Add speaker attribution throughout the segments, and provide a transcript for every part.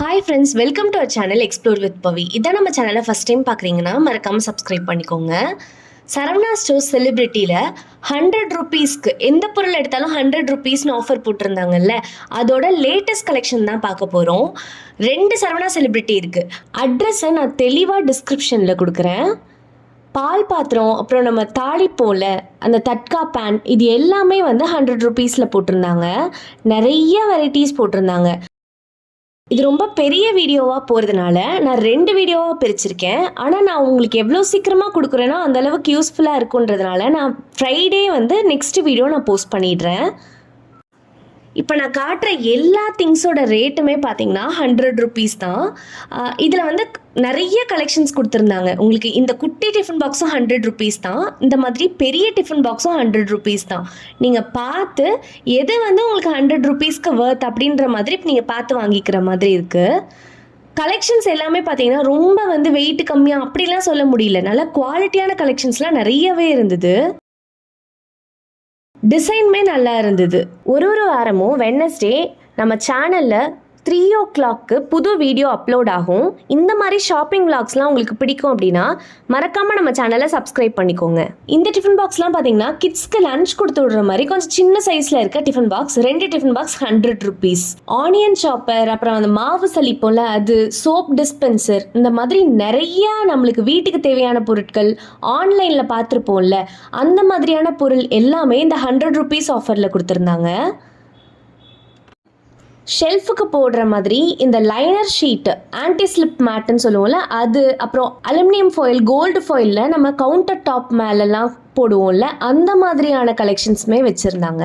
Speaker 1: Hi friends welcome to our channel explore with Pavi இதான் நம்ம சேனலை ஃபஸ்ட் டைம் பார்க்குறீங்கன்னா மறக்காமல் சப்ஸ்கிரைப் பண்ணிக்கோங்க. சரவணா ஸ்டோர் செலிப்ரிட்டியில் ஹண்ட்ரட் ருபீஸ்க்கு எந்த பொருள் எடுத்தாலும் ஹண்ட்ரட் ருபீஸ்னு ஆஃபர் போட்டிருந்தாங்கல்ல அதோட லேட்டஸ்ட் கலெக்ஷன் தான் பார்க்க போகிறோம் ரெண்டு சரவணா செலிப்ரிட்டி இருக்குது அட்ரஸை நான் தெளிவாக டிஸ்கிரிப்ஷனில் கொடுக்குறேன். பால் பாத்திரம் அப்புறம் நம்ம தாளிப்போல அந்த தட்கா பேன் இது எல்லாமே வந்து ஹண்ட்ரட் ருபீஸில் போட்டிருந்தாங்க. நிறைய வெரைட்டிஸ் போட்டிருந்தாங்க. இது ரொம்ப பெரிய வீடியோவாக போகிறதுனால நான் ரெண்டு வீடியோவாக பிரிச்சிருக்கேன். ஆனால் நான் உங்களுக்கு எவ்வளோ சீக்கிரமாக கொடுக்குறேனோ அந்தளவுக்கு யூஸ்ஃபுல்லாக இருக்குன்றதுனால நான் ஃப்ரைடே வந்து நெக்ஸ்ட் வீடியோ நான் போஸ்ட் பண்ணிடுறேன். இப்போ நான் காட்டுற எல்லா திங்ஸோட ரேட்டுமே பார்த்தீங்கன்னா ஹண்ட்ரட் ருபீஸ் தான். இதில் வந்து நிறைய கலெக்ஷன்ஸ் கொடுத்துருந்தாங்க. உங்களுக்கு இந்த குட்டி டிஃபன் பாக்ஸும் ஹண்ட்ரட் ருபீஸ் தான். இந்த மாதிரி பெரிய டிஃபன் பாக்ஸும் ஹண்ட்ரட் ருபீஸ் தான். நீங்கள் பார்த்து எது வந்து உங்களுக்கு ஹண்ட்ரட் ருபீஸ்க்கு ஒர்த் அப்படின்ற மாதிரி நீங்கள் பார்த்து வாங்கிக்கிற மாதிரி இருக்குது கலெக்ஷன்ஸ் எல்லாமே பார்த்தீங்கன்னா ரொம்ப வந்து வெயிட் கம்மியாக அப்படிலாம் சொல்ல முடியல. நல்லா குவாலிட்டியான கலெக்ஷன்ஸ்லாம் நிறையவே இருந்தது. டிசைனுமே நல்லா இருந்தது. ஒரு ஒரு வாரமும் வெட்னஸ்டே நம்ம சேனலில் த்ரீ ஓ கிளாக்கு புது வீடியோ அப்லோட் ஆகும். இந்த மாதிரி ஷாப்பிங் விளாக்ஸ்லாம் உங்களுக்கு பிடிக்கும் அப்படின்னா மறக்காமல் நம்ம சேனலை சப்ஸ்கிரைப் பண்ணிக்கோங்க. இந்த டிஃபன் பாக்ஸ்லாம் பார்த்தீங்கன்னா கிட்ஸ்க்கு லன்ச் கொடுத்து விடுற மாதிரி கொஞ்சம் சின்ன சைஸில் இருக்க டிஃபன் பாக்ஸ் ரெண்டு tiffin box hundred rupees onion chopper அப்புறம் அந்த மாவு சளிப்போம்ல அது சோப் டிஸ்பென்சர் இந்த மாதிரி நிறைய நம்மளுக்கு வீட்டுக்கு தேவையான பொருட்கள் ஆன்லைனில் பார்த்துருப்போம்ல அந்த மாதிரியான பொருள் எல்லாமே இந்த ஹண்ட்ரட் ருபீஸ் ஆஃபரில் கொடுத்துருந்தாங்க. ஷெல்ஃபுக்கு போடுற மாதிரி இந்த லைனர் ஷீட்டு ஆன்டி ஸ்லிப் மேட்டுன்னு சொல்லுவோம்ல அது அப்புறம் அலுமினியம் ஃபாயில் கோல்டு ஃபாயிலில் நம்ம கவுண்டர் டாப் மேலெல்லாம் போடுவோம்ல அந்த மாதிரியான கலெக்ஷன்ஸுமே வச்சுருந்தாங்க.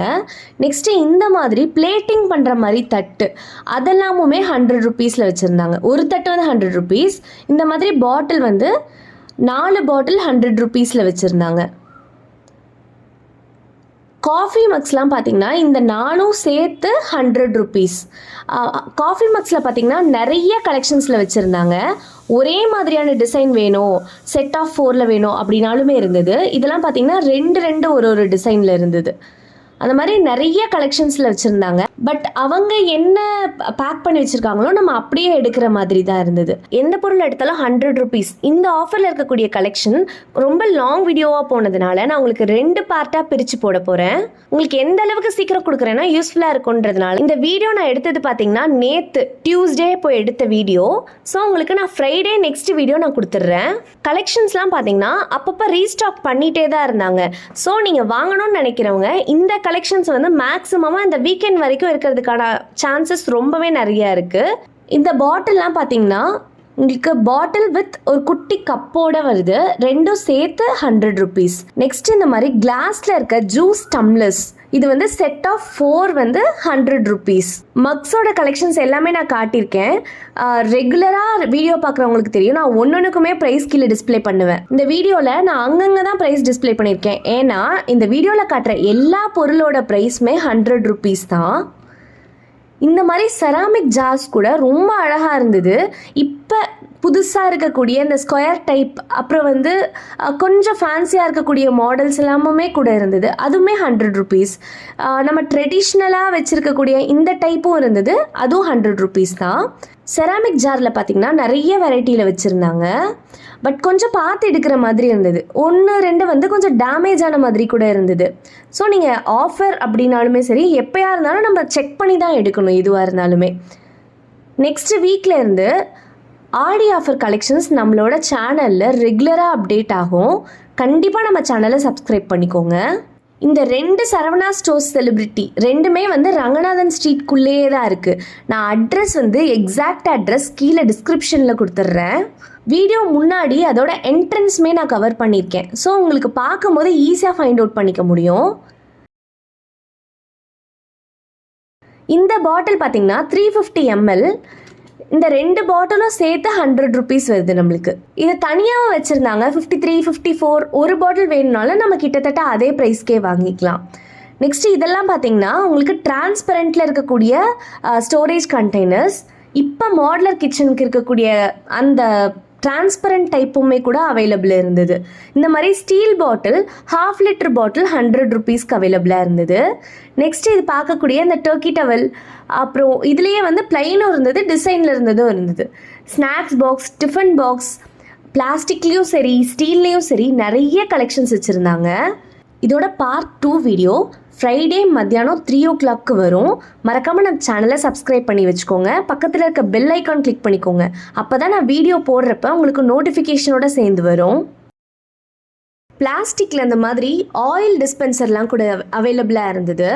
Speaker 1: நெக்ஸ்ட்டு இந்த மாதிரி பிளேட்டிங் பண்ணுற மாதிரி தட்டு அதெல்லாமுமே ஹண்ட்ரட் ருபீஸில் வச்சுருந்தாங்க. ஒரு தட்டு வந்து ஹண்ட்ரட் ருபீஸ் இந்த மாதிரி பாட்டில் வந்து நாலு பாட்டில் ஹண்ட்ரட் ருபீஸில் வச்சுருந்தாங்க. காஃபி மக்ஸ்லாம் பார்த்தீங்கன்னா இந்த நானும் சேர்த்து ஹண்ட்ரட் ருபீஸ் காஃபி மக்ஸில் பார்த்தீங்கன்னா நிறைய கலெக்ஷன்ஸில் வச்சுருந்தாங்க. ஒரே மாதிரியான டிசைன் வேணும் செட் ஆஃப் ஃபோரில் வேணும் அப்படின்னாலுமே இருந்தது. இதெல்லாம் பார்த்தீங்கன்னா ரெண்டு ரெண்டு ஒரு ஒரு டிசைனில் இருந்தது. அந்த மாதிரி நிறைய கலெக்ஷன்ஸில் வச்சுருந்தாங்க. பட் அவங்க என்ன பேக் பண்ணி வச்சுருக்காங்களோ நம்ம அப்படியே எடுக்கிற மாதிரி தான் இருந்தது. எந்த பொருள் எடுத்தாலும் ஹண்ட்ரட் ருபீஸ் இந்த ஆஃபரில் இருக்கக்கூடிய கலெக்ஷன் ரொம்ப லாங் வீடியோவாக போனதுனால நான் உங்களுக்கு ரெண்டு பார்ட்டாக பிரித்து போட போகிறேன் உங்களுக்கு எந்த அளவுக்கு சீக்கிரம் கொடுக்குறேன்னா யூஸ்ஃபுல்லாக இருக்குன்றதுனால இந்த வீடியோ நான் எடுத்தது பார்த்தீங்கன்னா நேற்று டியூஸ்டே போய் எடுத்த வீடியோ ஸோ உங்களுக்கு நான் ஃப்ரைடே நெக்ஸ்ட் வீடியோ நான் கொடுத்துட்றேன். கலெக்ஷன்ஸ்லாம் பார்த்தீங்கன்னா அப்பப்போ ரீஸ்டாக் பண்ணிகிட்டே தான் இருந்தாங்க. ஸோ நீங்கள் வாங்கணும்னு நினைக்கிறவங்க இந்த கலெக்ஷன்ஸ் வந்து மேக்ஸிமமாக இந்த வீக்கெண்ட் வரைக்கும் இருக்கிறதுக்கான சான்சஸ் ரொம்பவே நிறைய இருக்குது இந்த பாட்டில்லாம் பார்த்தீங்கன்னா உங்களுக்கு பாட்டில் வித் ஒரு குட்டி கப்போட வருது. ரெண்டும் சேர்த்து ஹண்ட்ரட் ருபீஸ் நெக்ஸ்ட் இந்த மாதிரி கிளாஸ்ல இருக்க ஜூஸ் டம்ளர்ஸ் இது வந்து செட் ஆஃப் ஃபோர் வந்து ஹண்ட்ரட் ருபீஸ் மக்ஸோட கலெக்ஷன்ஸ் எல்லாமே நான் காட்டியிருக்கேன். ரெகுலராக வீடியோ பார்க்குறவங்களுக்கு தெரியும். நான் ஒன்னொன்றுக்குமே ப்ரைஸ் கீழே டிஸ்ப்ளே பண்ணுவேன். இந்த வீடியோவில் நான் அங்கங்கே தான் ப்ரைஸ் டிஸ்ப்ளே பண்ணியிருக்கேன். ஏன்னா இந்த வீடியோவில் காட்டுற எல்லா பொருளோட ப்ரைஸுமே ஹண்ட்ரட் ருபீஸ் தான். இந்த மாதிரி செராமிக் ஜார்ஸ் கூட ரொம்ப அழகாக இருந்தது. இப்போ புதுசாக இருக்கக்கூடிய இந்த ஸ்கொயர் டைப் அப்புறம் வந்து கொஞ்சம் ஃபேன்சியாக இருக்கக்கூடிய மாடல்ஸ் எல்லாமே கூட இருந்தது. அதுவுமே ஹண்ட்ரட் ருபீஸ் நம்ம ட்ரெடிஷ்னலாக வச்சுருக்கக்கூடிய இந்த டைப்பும் இருந்தது. அதுவும் ஹண்ட்ரட் ருபீஸ் தான். செராமிக் ஜாரில் பார்த்தீங்கன்னா நிறைய வெரைட்டியில் வச்சுருந்தாங்க. பட் கொஞ்சம் பார்த்து எடுக்கிற மாதிரி இருந்தது. ஒன்று ரெண்டு வந்து கொஞ்சம் டேமேஜ் ஆன மாதிரி கூட இருந்தது. ஸோ நீங்கள் ஆஃபர் அப்படின்னாலுமே சரி எப்போயா இருந்தாலும் நம்ம செக் பண்ணி தான் எடுக்கணும் எதுவாக இருந்தாலுமே. நெக்ஸ்ட் வீக்கில் இருந்து ஆடி ஆஃபர் கலெக்ஷன்ஸ் நம்மளோட சேனலில் ரெகுலராக அப்டேட் ஆகும். கண்டிப்பாக நம்ம சேனலை சப்ஸ்கிரைப் பண்ணிக்கோங்க. இந்த ரெண்டு சரவணா ஸ்டோர்ஸ் செலிபிரிட்டி ரெண்டுமே வந்து ரங்கநாதன் ஸ்ட்ரீட்குள்ளேயே தான் இருக்குது நான் அட்ரஸ் வந்து எக்ஸாக்ட் அட்ரஸ் கீழே டிஸ்கிரிப்ஷனில் கொடுத்துட்றேன். வீடியோ முன்னாடி அதோட என்ட்ரன்ஸுமே நான் கவர் பண்ணியிருக்கேன். ஸோ உங்களுக்கு பார்க்கும்போது ஈஸியாக ஃபைண்ட் அவுட் பண்ணிக்க முடியும். இந்த பாட்டில் பார்த்தீங்கன்னா த்ரீ ஃபிஃப்டி எம்எல் இந்த ரெண்டு பாட்டிலும் சேர்த்து ஹண்ட்ரட் ருபீஸ் வருது நம்மளுக்கு. இது தனியாகவும் வச்சுருந்தாங்க ஃபிஃப்டி த்ரீ ஃபிஃப்டி ஃபோர் ஒரு பாட்டில் வேணும்னாலும் நம்ம கிட்டத்தட்ட அதே ப்ரைஸ்க்கே வாங்கிக்கலாம். நெக்ஸ்ட் இதெல்லாம் பார்த்தீங்கன்னா உங்களுக்கு டிரான்ஸ்பரண்ட்டில் இருக்கக்கூடிய ஸ்டோரேஜ் கண்டெய்னர்ஸ் இப்போ மாடலர் கிச்சனுக்கு இருக்கக்கூடிய அந்த டிரான்ஸ்பரண்ட் டைப்புமே கூட அவைலபிள் இருந்தது. இந்த மாதிரி steel bottle half litre bottle hundred ருபீஸ்க்கு அவைலபிளாக இருந்தது. நெக்ஸ்ட் இது பார்க்கக்கூடிய அந்த டர்க்கி டவல் அப்புறம் இதுலேயே வந்து பிளைனும் இருந்தது டிசைனில் இருந்ததும் இருந்தது. ஸ்நாக்ஸ் பாக்ஸ் டிஃபன் பாக்ஸ் பிளாஸ்டிக்லேயும் சரி ஸ்டீல்லையும் சரி நிறைய கலெக்ஷன்ஸ் வச்சுருந்தாங்க. இதோட பார்ட் டூ வீடியோ ஃப்ரைடே மத்தியானம் த்ரீ ஓ கிளாக்கு வரும். மறக்காமல் நம்ம சேனலை சப்ஸ்கிரைப் பண்ணி வச்சுக்கோங்க. பக்கத்தில் இருக்க பெல் ஐக்கான் கிளிக் பண்ணிக்கோங்க. அப்போ தான் நான் வீடியோ போடுறப்ப உங்களுக்கு நோட்டிஃபிகேஷனோட சேர்ந்து வரும். பிளாஸ்டிக்கில் இந்த மாதிரி ஆயில் டிஸ்பென்சர்லாம் கூட அவைலபிளாக இருந்தது.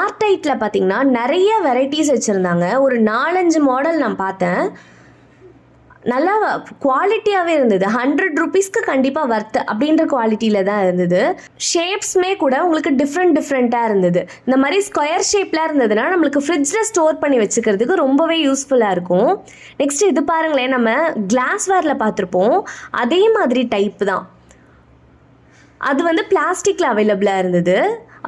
Speaker 1: ஆர்டைட்டில் பார்த்தீங்கன்னா நிறைய வெரைட்டிஸ் வச்சுருந்தாங்க. ஒரு நாலஞ்சு மாடல் நான் பார்த்தேன். நல்லா குவாலிட்டியாகவே இருந்தது. ஹண்ட்ரட் ருபீஸ்க்கு கண்டிப்பாக வர்த்து அப்படின்ற குவாலிட்டியில் தான் இருந்தது. ஷேப்ஸ்மே கூட உங்களுக்கு டிஃப்ரெண்ட் டிஃப்ரெண்ட்டாக இருந்தது. இந்த மாதிரி ஸ்கொயர் ஷேப்லாம் இருந்ததுன்னா நம்மளுக்கு ஃப்ரிட்ஜில் ஸ்டோர் பண்ணி வச்சுக்கிறதுக்கு ரொம்பவே யூஸ்ஃபுல்லாக இருக்கும். நெக்ஸ்ட் இது பாருங்களேன் நம்ம கிளாஸ் வேரில் பார்த்துருப்போம். அதே மாதிரி டைப் தான். அது வந்து பிளாஸ்டிக்கில் அவைலபிளாக இருந்தது.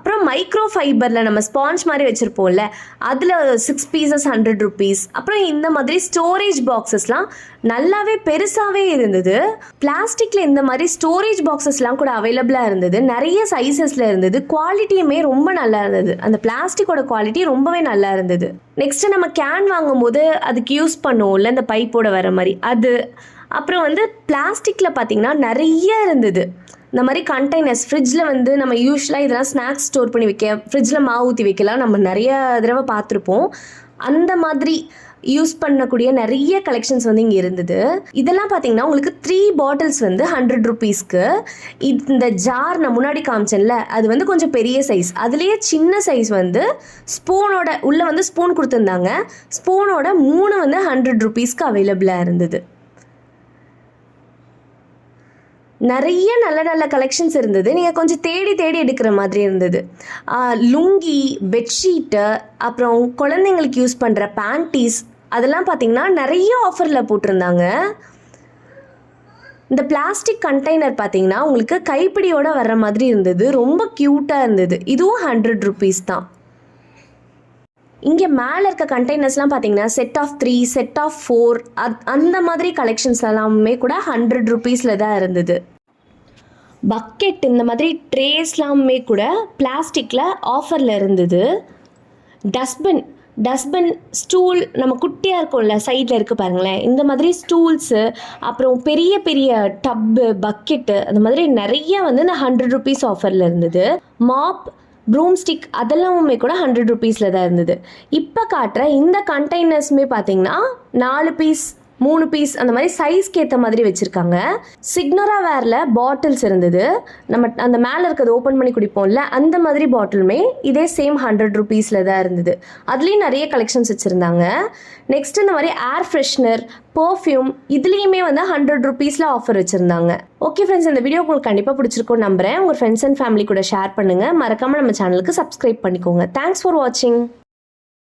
Speaker 1: அப்புறம் மைக்ரோ ஃபைபரில் நம்ம ஸ்பாஞ்ச் மாதிரி வச்சுருப்போம்ல அதில் சிக்ஸ் பீசஸ் ஹண்ட்ரட் ருபீஸ் அப்புறம் இந்த மாதிரி ஸ்டோரேஜ் பாக்ஸஸ்லாம் நல்லாவே பெருசாகவே இருந்தது. பிளாஸ்டிக்கில் இந்த மாதிரி ஸ்டோரேஜ் பாக்ஸஸ்லாம் கூட அவைலபிளாக இருந்தது. நிறைய சைஸஸில் இருந்தது. குவாலிட்டியுமே ரொம்ப நல்லா இருந்தது. அந்த பிளாஸ்டிக்கோட குவாலிட்டி ரொம்பவே நல்லா இருந்தது. நெக்ஸ்ட்டு நம்ம கேன் வாங்கும்போது அதுக்கு யூஸ் பண்ணுவோம்ல இந்த பைப்போட வர மாதிரி. அது அப்புறம் வந்து பிளாஸ்டிக்கில் பார்த்தீங்கன்னா நிறைய இருந்தது. இந்த மாதிரி கண்டெய்னர்ஸ் ஃப்ரிட்ஜில் வந்து நம்ம யூஸ்வலாக இதெல்லாம் ஸ்நாக்ஸ் ஸ்டோர் பண்ணி வைக்க ஃப்ரிட்ஜில் மாவு ஊற்றி வைக்கலாம். நம்ம நிறைய தடவை பார்த்துருப்போம். அந்த மாதிரி யூஸ் பண்ணக்கூடிய நிறைய கலெக்ஷன்ஸ் வந்து இங்கே இருந்தது. இதெல்லாம் பார்த்தீங்கன்னா உங்களுக்கு த்ரீ பாட்டில்ஸ் வந்து ஹண்ட்ரட் ருபீஸ்க்கு இந்த ஜார் நான் முன்னாடி காமிச்சேன்ல அது வந்து கொஞ்சம் பெரிய சைஸ் அதுலேயே சின்ன சைஸ் வந்து ஸ்பூனோட உள்ளே வந்து ஸ்பூன் கொடுத்துருந்தாங்க. ஸ்பூனோட மூணு வந்து ஹண்ட்ரட் ருபீஸ்க்கு அவைலபிளாக இருந்தது. நிறைய நல்ல நல்ல கலெக்ஷன்ஸ் இருந்தது. நீங்கள் கொஞ்சம் தேடி தேடி எடுக்கிற மாதிரி இருந்தது. லுங்கி பெட்ஷீட்டு அப்புறம் குழந்தைங்களுக்கு யூஸ் பண்ணுற பேண்டீஸ் அதெல்லாம் பார்த்தீங்கன்னா நிறைய ஆஃபரில் போட்டிருந்தாங்க. இந்த பிளாஸ்டிக் கண்டெய்னர் பார்த்தீங்கன்னா உங்களுக்கு கைப்பிடியோட வர்ற மாதிரி இருந்தது. ரொம்ப க்யூட்டாக இருந்தது. இதுவும் ஹண்ட்ரட் ருபீஸ் தான். இங்கே மேலே இருக்க கண்டெய்னர்ஸ்லாம் பார்த்தீங்கன்னா set of three set of four அந்த மாதிரி கலெக்ஷன்ஸ் எல்லாமே கூட ஹண்ட்ரட் ருபீஸில் தான் இருந்தது. பக்கெட் இந்த மாதிரி ட்ரேஸ்லாமே கூட பிளாஸ்டிக்கில் ஆஃபரில் இருந்தது. டஸ்ட்பின் டஸ்ட்பின் ஸ்டூல் நம்ம குட்டியாக இருக்கும்ல சைடில் இருக்குது பாருங்களேன். இந்த மாதிரி ஸ்டூல்ஸு அப்புறம் பெரிய பெரிய டப்பு பக்கெட்டு அந்த மாதிரி நிறைய வந்து இந்த ஹண்ட்ரட் ருபீஸ் ஆஃபரில் இருந்தது. மாப் ப்ரூம் ஸ்டிக் அதெல்லாமுமே கூட ஹண்ட்ரட் ருபீஸில் தான் இருந்தது. இப்போ காட்டுற இந்த கண்டெய்னர்ஸுமே பார்த்தீங்கன்னா நாலு பீஸ் மூணு பீஸ் அந்த மாதிரி சைஸ்க்கு ஏற்ற மாதிரி வச்சுருக்காங்க. சிக்னரா வேரில் பாட்டில்ஸ் இருந்தது. நம்ம அந்த மேலே இருக்கிறது ஓப்பன் பண்ணி குடிப்போம்ல அந்த மாதிரி பாட்டிலுமே இதே சேம் ஹண்ட்ரட் ருபீஸில் தான் இருந்தது. அதுலேயும் நிறைய கலெக்ஷன்ஸ் வச்சுருந்தாங்க. நெக்ஸ்ட் இந்த மாதிரி ஏர் ஃப்ரெஷ்னர் பர்ஃப்யூம் இதுலேயுமே வந்து ஹண்ட்ரட் ருபீஸில் ஆஃபர் வச்சுருந்தாங்க. ஓகே ஃப்ரெண்ட்ஸ் இந்த வீடியோ உங்களுக்கு கண்டிப்பாக பிடிச்சிருக்கும் நம்புறேன். உங்கள் ஃப்ரெண்ட்ஸ் அண்ட் ஃபேமிலி கூட ஷேர் பண்ணுங்கள் மறக்காமல் நம்ம சேனலுக்கு சப்ஸ்கிரைப் பண்ணிக்கோங்க. தேங்க்ஸ் ஃபார் வாட்சிங்